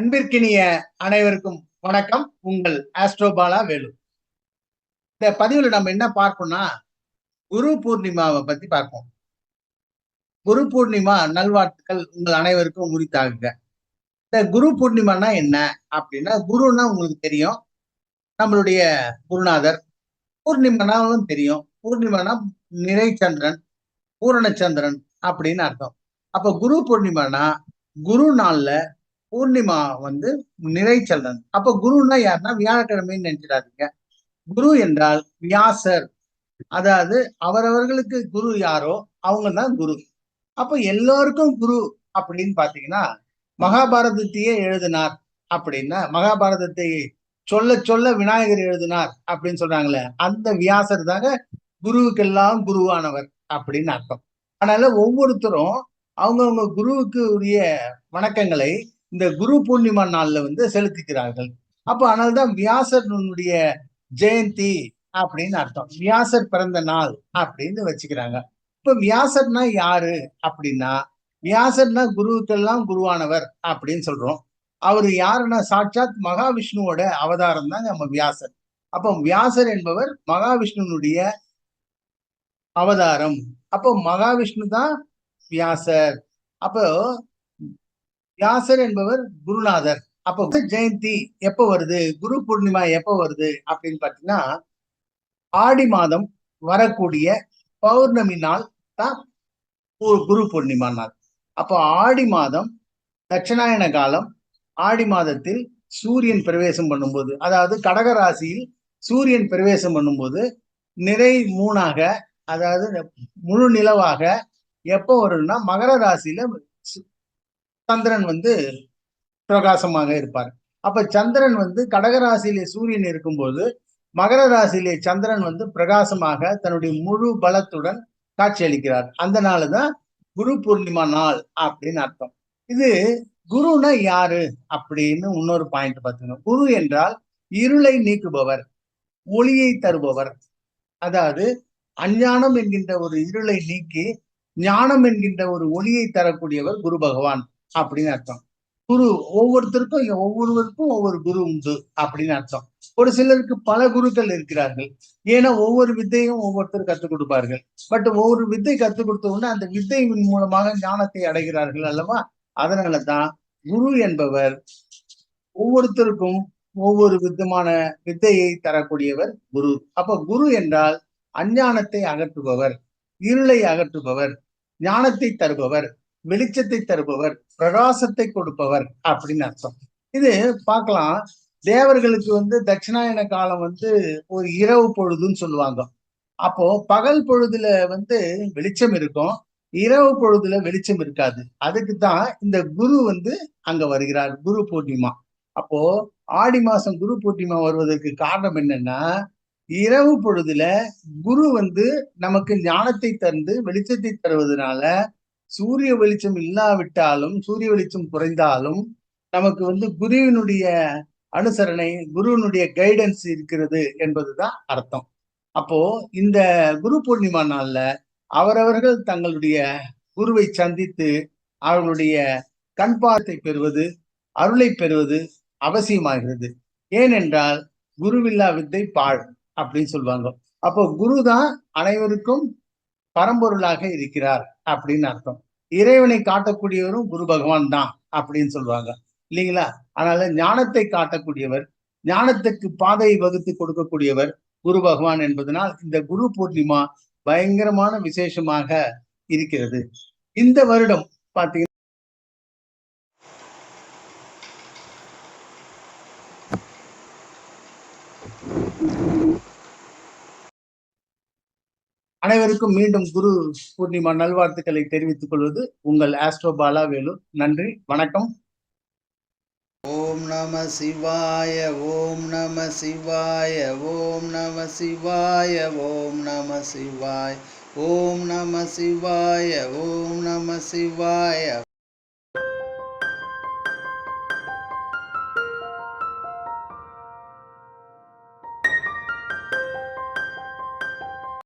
அன்பிற்கினிய அனைவருக்கும் வணக்கம். உங்கள் ஆஸ்ட்ரோபாலா வேலு. இந்த பதிவில் நம்ம என்ன பார்ப்போம்னா குரு பூர்ணிமாவை பத்தி பார்ப்போம். குரு பூர்ணிமா நல்வாழ்த்துக்கள் உங்கள் அனைவருக்கும் உரித்தாகுங்க இந்த குரு பூர்ணிமானா என்ன அப்படின்னா குருன்னா உங்களுக்கு தெரியும். நம்மளுடைய குருநாதர். பூர்ணிமனாவும் தெரியும். பூர்ணிமானா நிறைச்சந்திரன் பூரணச்சந்திரன் அப்படின்னு அர்த்தம். அப்ப குரு பூர்ணிமானா குரு நாள்ல பூர்ணிமா வந்து நிறைச்சந்திரன் அப்ப குருன்னா யாருன்னா வியாழக்கிழமைன்னு நினைச்சிடாதீங்க. குரு என்றால் வியாசர். அதாவது அவரவர்களுக்கு குரு யாரோ அவங்க தான் குரு. அப்ப எல்லோருக்கும் குரு அப்படின்னு பாத்தீங்கன்னா மகாபாரதத்தையே எழுதினார் அப்படின்னா மகாபாரதத்தை சொல்ல சொல்ல விநாயகர் எழுதினார் அப்படின்னு சொல்றாங்களே அந்த வியாசர் தாங்க குருவுக்கெல்லாம் குருவானவர் அப்படின்னு அர்த்தம். அதனால ஒவ்வொருத்தரும் அவங்கவுங்க குருவுக்கு உரிய வணக்கங்களை இந்த குரு பூர்ணிமா நாள்ல வந்து செலுத்திக்கிறார்கள். அப்போ அதனால்தான் வியாசனுடைய ஜெயந்தி அப்படின்னு அர்த்தம். வியாசர் பிறந்த நாள் அப்படின்னு வச்சுக்கிறாங்க. இப்ப வியாசர்னா யாரு அப்படின்னா வியாசர்னா குருவுக்கெல்லாம் குருவானவர் அப்படின்னு சொல்றோம். அவர் யாருன்னா சாட்சாத் மகாவிஷ்ணுவோட அவதாரம் தான் நம்ம வியாசர். அப்போ வியாசர் என்பவர் மகாவிஷ்ணுனுடைய அவதாரம். அப்போ மகாவிஷ்ணு தான் வியாசர். அப்போ வியாசர் என்பவர் குருநாதர். அப்போ ஜெயந்தி எப்ப வருது? குரு பூர்ணிமா எப்ப வருது? அப்படின்னு பாத்தீங்கன்னா ஆடி மாதம் வரக்கூடிய பௌர்ணமி நாள் தான் குரு பூர்ணிமா நாள். அப்போ ஆடி மாதம் தட்சிணாயன காலம் ஆடி மாதத்தில் சூரியன் பிரவேசம் பண்ணும்போது அதாவது கடகராசியில் சூரியன் பிரவேசம் பண்ணும்போது நிறை மூணாக அதாவது முழு நிலவாக எப்போ வரும்னா மகர ராசியில சந்திரன் வந்து பிரகாசமாக இருப்பார். அப்ப சந்திரன் வந்து கடகராசியிலே சூரியன் இருக்கும்போது மகர ராசியிலே சந்திரன் வந்து பிரகாசமாக தன்னுடைய முழு பலத்துடன் காட்சியளிக்கிறார் அந்த நாள் தான் குரு பூர்ணிமா நாள் அப்படின்னு அர்த்தம். இது குருனா யாரு அப்படின்னு இன்னொரு பாயிண்ட் பார்த்துக்கணும். குரு என்றால் இருளை நீக்குபவர் ஒளியை தருபவர். அதாவது அஞ்ஞானம் என்கின்ற ஒரு இருளை நீக்கி ஞானம் என்கின்ற ஒரு ஒளியை தரக்கூடியவர் குரு பகவான். அப்படின்னு அர்த்தம். குரு ஒவ்வொருத்தருக்கும் ஒவ்வொருவருக்கும் ஒவ்வொரு குரு உண்டு அப்படின்னு அர்த்தம். ஒரு சிலருக்கு பல குருக்கள் இருக்கிறார்கள். ஏன்னா ஒவ்வொரு வித்தையும் ஒவ்வொருத்தர் கற்றுக் கொடுப்பார்கள். பட் ஒவ்வொரு வித்தை கற்றுக் கொடுத்தவுடனே அந்த வித்தையின் மூலமாக ஞானத்தை அடைகிறார்கள் அல்லவா? அதனாலதான் குரு என்பவர் ஒவ்வொருத்தருக்கும் ஒவ்வொரு விதமான வித்தையை தரக்கூடியவர் குரு. அப்ப குரு என்றால் அஞ்ஞானத்தை அகற்றுபவர் இருளை அகற்றுபவர் ஞானத்தை தருபவர். வெளிச்சத்தை தருபவர் பிரகாசத்தை கொடுப்பவர் அப்படின்னு அர்த்தம். இது பார்க்கலாம். தேவர்களுக்கு வந்து தட்சிணாயன காலம் வந்து ஒரு இரவு பொழுதுன்னு சொல்லுவாங்க. அப்போ பகல் பொழுதுல வந்து வெளிச்சம் இருக்கும். இரவு பொழுதுல வெளிச்சம் இருக்காது. அதுக்கு தான் இந்த குரு வந்து அங்க வருகிறார் குரு பூர்ணிமா. அப்போ ஆடி மாசம் குரு பூர்ணிமா வருவதற்கு காரணம் என்னன்னா இரவு பொழுதுல குரு வந்து நமக்கு ஞானத்தை தந்து வெளிச்சத்தை தருவதனால சூரிய வெளிச்சம் இல்லாவிட்டாலும் சூரிய வெளிச்சம் குறைந்தாலும் நமக்கு வந்து குருவினுடைய அனுசரணை குருவினுடைய கைடன்ஸ் இருக்கிறது என்பதுதான் அர்த்தம். அப்போ இந்த குரு பூர்ணிமா நாள்ல அவரவர்கள் தங்களுடைய குருவை சந்தித்து அவர்களுடைய கண்பாடத்தை பெறுவது அருளை பெறுவது அவசியமாகிறது. ஏனென்றால் குருவில்லா வித்தை பாழ் அப்படின்னு சொல்லுவாங்க அப்போ குரு தான் அனைவருக்கும் பரம்பொருளாக இருக்கிறார். அப்படின்னு அர்த்தம். இறைவனை காட்டக்கூடியவரும் குரு பகவான் தான் அப்படின்னு சொல்லுவாங்க. இல்லைங்களா? அதனால ஞானத்தை காட்டக்கூடியவர் ஞானத்துக்கு பாதையை வகுத்து கொடுக்கக்கூடியவர் குரு பகவான் என்பதனால் இந்த குரு பூர்ணிமா பயங்கரமான விசேஷமாக இருக்கிறது. இந்த வருடம் பாத்தீங்கன்னா அனைவருக்கும் மீண்டும் குரு பூர்ணிமா நல்வாழ்த்துக்களை தெரிவித்துக் கொள்வது உங்கள் ஆஸ்ட்ரோ பாலா வேலு. நன்றி வணக்கம். ஓம் நம சிவாய ஓம் நம சிவாய ஓம் நம சிவாய ஓம் நம சிவாய ஓம் நம சிவாய ஓம் நம சிவாய.